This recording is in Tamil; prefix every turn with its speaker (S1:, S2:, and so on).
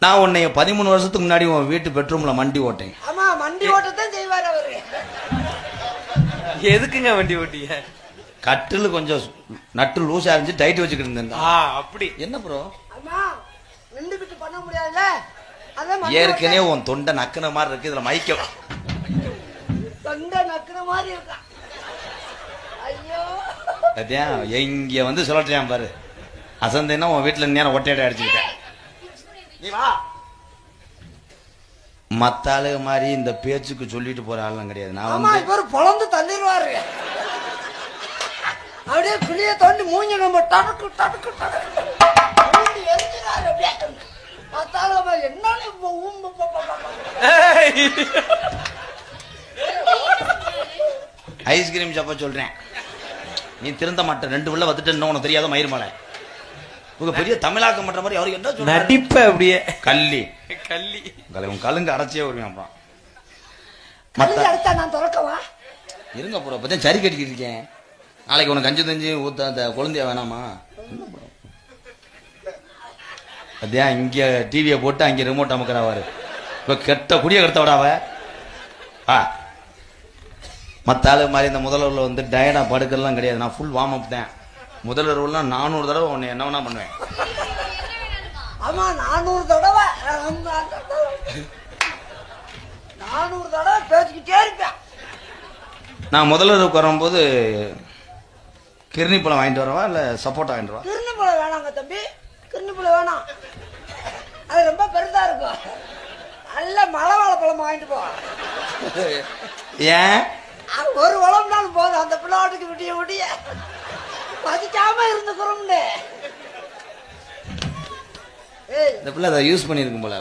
S1: நான் உன்னைய பதிமூணு வருஷத்துக்கு முன்னாடி உன் வீட்டு பெட்ரூம்ல மண்டி ஓட்டேன்.
S2: ஆமா மண்டி ஓட்டத்தான் செய்வார் அவரு.
S3: எதுக்குங்க வண்டி ஓட்டிய?
S1: கட்டில் கொஞ்சம் நட்டு லூசா இருந்துச்சு டைட் வச்சுக்கிட்டு இருந்தேன்
S3: அப்படி.
S1: என்ன ப்ரோ
S2: பண்ண மண்டி
S1: ஏற்கனவே உன் தொண்டை நக்குன மாதிரி இருக்கு இதுல மைக்க
S2: ஓட்ட- தொண்டை நக்குற மாதிரி இருக்கா? ஐயோ.
S1: இங்க வந்து சொல்லட்டேன் பாரு. அசந்தேன்னா உன் வீட்டுல நேரம் ஒட்டையடை அடிச்சுக்கிட்டேன். மத்த ஆளுக மாதிரி இந்த பேச்சுக்கு சொல்லிட்டு போற ஆளுலாம் கிடையாது. நான் வந்து
S2: இவர் பொழந்து தள்ளிடுவாரு. அப்படியே பிள்ளைய தோண்டி மூஞ்சி நம்ம டடக்கு டடக்கு டடக்கு எரிஞ்சிடாரு அப்படியே.
S1: ஐஸ்கிரீம் சாப்ப சொல்றேன். நீ திருந்த மாட்ட. ரெண்டு பிள்ளை வந்துட்டு உனக்கு தெரியாத மயிர் மலை. உங்க பெரிய தமிழாக்கம் பண்ற மாதிரி அவருக்கு என்ன
S3: நடிப்ப அப்படியே.
S1: கள்ளி.
S3: கள்ளி.
S1: உங்களை உன் கலுங்க அடைச்சே வருவேன் அப்புறம். மத்த
S2: அடிச்சா நான் திறக்கவா?
S1: இருங்க ப்ரோ இப்பதான் சரி கட்டிக்கிட்டு இருக்கேன். நாளைக்கு உனக்கு கஞ்சி தஞ்சி ஊத்த அந்த குழந்தைய வேணாமா? அதான் இங்க டிவியை போட்டு அங்க ரிமோட் அமுக்கிறாவாரு இப்ப கெட்ட குடிய கெடுத்த விடாவ ஆ. மத்த ஆளு மாதிரி இந்த முதல்வரில் வந்து டயர்டா படுக்கலாம் கிடையாது. நான் ஃபுல் வார்ம் அப் தான். முதல்வர்லாம் நானூறு தடவை உன்னை என்ன வேணா பண்ணுவேன்.
S2: ஆமா நானூறு தடவை. நானூறு தடவை பேசிக்கிட்டே இருப்பேன்.
S1: நான் முதல்வருக்கு வரும்போது கிருணி பழம் வாங்கிட்டு வரவா இல்ல சப்போட்டா வாங்கிட்டு வரவா?
S2: கிருணிப்புல வேணாங்க தம்பி. கிருணிப்புல வேணாம். அது ரொம்ப பெருசா இருக்கும். நல்ல மலை வாழைப்பழம் வாங்கிட்டு போ.
S1: ஏன்?
S2: ஒரு வளம்னாலும் போதும். அந்த பிள்ளைவாட்டுக்கு விடிய விடிய. பதிக்காம இருந்துக்கிறோம்னு
S1: இந்த பிள்ளை அதை யூஸ் பண்ணியிருக்கும் போல.